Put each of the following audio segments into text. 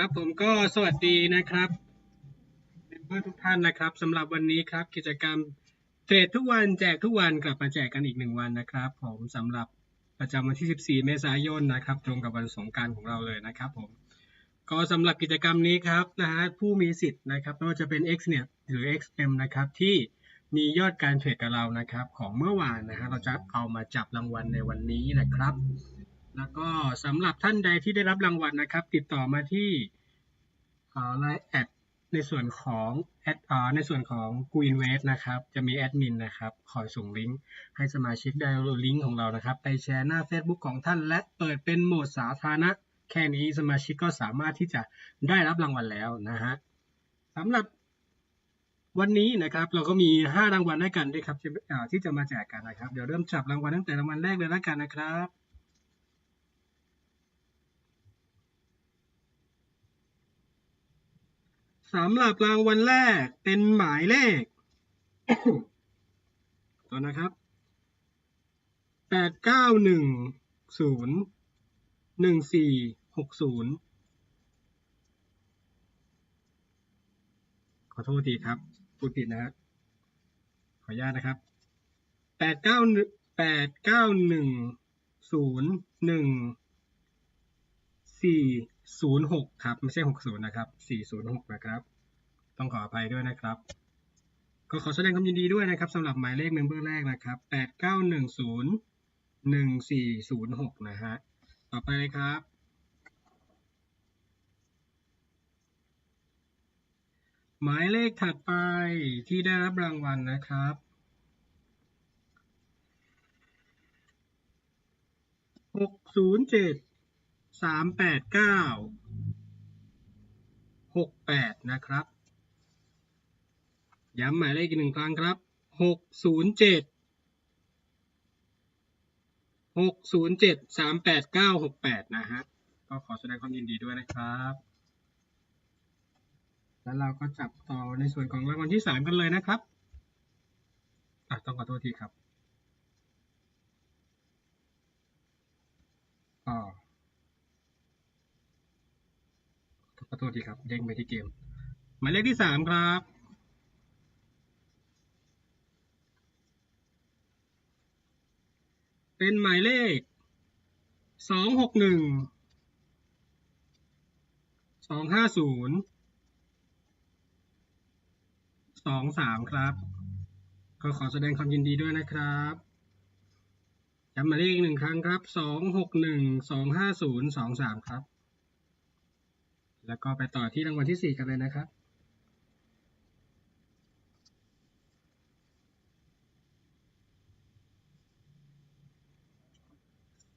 ครับผมก็สวัสดีนะครับเพื่อนทุกท่านนะครับสำหรับวันนี้ครับกิจกรรมเทรดทุกวันแจกทุกวันกลับมาแจกกันอีกหนึ่งวันนะครับ ผมสำหรับประจำวันที่ 14 เมษายนนะครับ ตรงกับวันสงการของเราเลยนะครับผมก็สำหรับกิจกรรมนี้ครับนะฮะผู้มีสิทธิ์นะครับไม่ว่าจะเป็น X เนี่ยหรือ XM นะครับที่มียอดการเทรดกับเรานะครับ ของเมื่อวานนะฮะเราจะเอามาจับรางวัลในวันนี้นะครับ แล้วก็สำหรับท่านใดที่ได้รับรางวัลนะครับ ติดต่อมาที่ไลน์แอดในส่วนของแอดในส่วนของกูอินเวสนะครับ จะมีแอดมินนะครับ คอยส่งลิงก์ให้สมาชิกได้ลิงก์ของเรานะครับ ไปแชร์หน้า Facebook ของท่าน และเปิดเป็นโหมดสาธารณะ แค่นี้สมาชิกก็สามารถที่จะได้รับรางวัลแล้วนะฮะสำหรับวันนี้นะครับเราก็มี 5 รางวัลด้วยกันด้วยครับที่จะมาแจกกันนะครับ เดี๋ยวเริ่มจับรางวัลตั้งแต่รางวัลแรกเลยแล้วกันนะครับ สำหรับรางวัลแรกเป็นหมายเลขตัวนะครับแปดเก้าหนึ่งศูนย์หนึ่งสี่หกศูนย์ขอโทษทีครับพูดผิดนะฮะขออนุญาตนะครับแปดเก้าแปดเก้าหนึ่งศูนย์หนึ่ง สี่ศูนย์หกครับ ไม่ใช่หกศูนย์นะครับสี่ศูนย์หกนะครับ ต้องขออภัยด้วยนะครับ ก็ขอแสดงความยินดีด้วยนะครับสำหรับหมายเลขเมมเบอร์แรกนะครับแปดเก้าหนึ่งศูนย์หนึ่งสี่ศูนย์หกนะฮะต่อไปเลยครับหมายเลขถัดไปที่ได้รับรางวัลนะครับ หกศูนย์เจ็ด สามแปดเก้าหกแปดนะครับ ย้ำหมายเลขอีกหนึ่งครั้งครับหกศูนย์เจ็ดหกศูนย์เจ็ดสามแปดเก้าหกแปดนะฮะ ก็ขอแสดงความยินดีด้วยนะครับ แล้วเราก็จับต่อในส่วนของรางวัลที่สามกันเลยนะครับอะต้องขอโทษทีครับ อ๋อ ขอโทษทีครับเด้งไปที่เกม หมายเลขที่สามครับ เป็นหมายเลขสองหกหนึ่งสองห้าศูนย์สองสามครับ ก็ขอแสดงความยินดีด้วยนะครับย้ำหมายเลขอีกหนึ่งครั้งครับสองหกหนึ่งสองห้าศูนย์สองสามครับ แล้วก็ไปต่อที่รางวัลที่สี่กันเลยนะครับ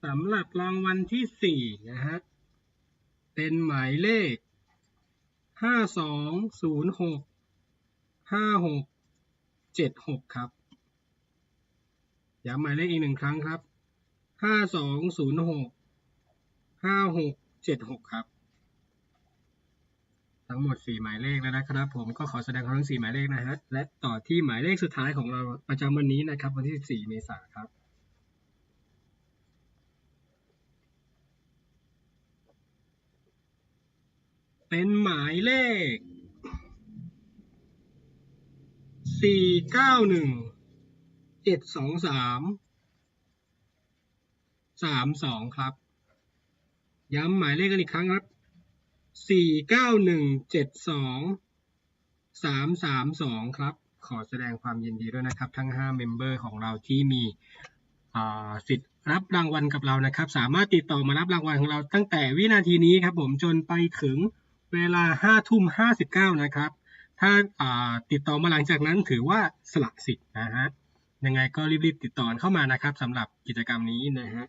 สำหรับรางวัลที่สี่นะฮะ เป็นหมายเลขห้าสองศูนย์หกห้าหกเจ็ดหกครับ ย้ำหมายเลขอีกหนึ่งครั้งครับห้าสองศูนย์หกห้าหกเจ็ดหกครับ ทั้งหมดสี่หมายเลขแล้วนะครับ ผมก็ขอแสดงความทั้งสี่หมายเลขนะฮะ และต่อที่หมายเลขสุดท้ายของเราประจำวันนี้นะครับ วันที่14เมษายนครับ เป็นหมายเลขสี่เก้าหนึ่งเจ็ดสองสามสามสองครับ ย้ำหมายเลขกันอีกครั้งครับ สี่เก้าหนึ่งเจ็ดสองสามสามสองครับ ขอแสดงความยินดีด้วยนะครับ ทั้งห้าเมมเบอร์ของเราที่มีสิทธิ์รับรางวัลกับเรานะครับ สามารถติดต่อมารับรางวัลของเราตั้งแต่วินาทีนี้ครับผมจนไปถึงเวลาห้าทุ่มห้าสิบเก้านะครับ ถ้าติดต่อมาหลังจากนั้นถือว่าสละสิทธิ์นะฮะยังไงก็รีบๆติดต่อเข้ามานะครับสำหรับกิจกรรมนี้นะฮะ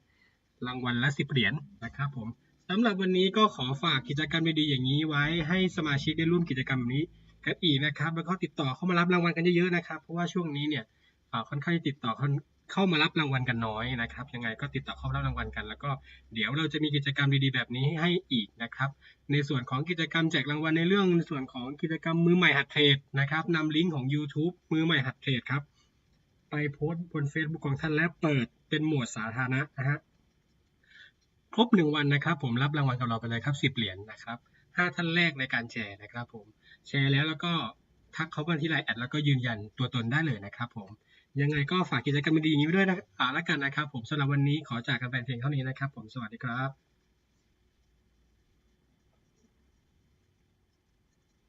รางวัลละสิบเหรียญนะครับผม สำหรับวันนี้ก็ขอฝากกิจกรรมดีๆอย่างนี้ไว้ให้สมาชิกได้ร่วมกิจกรรมนี้กันอีกนะครับ แล้วก็ติดต่อเข้ามารับรางวัลกันเยอะๆนะครับ เพราะว่าช่วงนี้เนี่ยค่อนข้างติดต่อเข้ามารับรางวัลกันน้อยนะครับ ยังไงก็ติดต่อเข้ารับรางวัลกัน แล้วก็เดี๋ยวเราจะมีกิจกรรมดีๆแบบนี้ให้อีกนะครับ ในส่วนของกิจกรรมแจกรางวัลในเรื่องในส่วนของกิจกรรมมือใหม่หัดเทรดนะครับนำลิงก์ของ YouTube มือใหม่หัดเทรดครับไปโพสต์บน Facebook ของท่านและเปิดเป็นหมวดสาธารณะนะฮะ ครบหนึ่งวันนะครับ ผมรับรางวัลกับเราไปเลยครับสิบเหรียญนะครับห้าท่านแรกในการแชร์นะครับ ผมแชร์แล้วแล้วก็ทักเขามาที่ไลน์แอดแล้วก็ยืนยันตัวตนได้เลยนะครับ ผมยังไงก็ฝากกิจกรรมดีๆอย่างนี้ไว้ด้วยนะอ่าละกันนะครับ ผมสำหรับวันนี้ขอจากกันไปเพลงเท่านี้นะครับ ผมสวัสดีครับ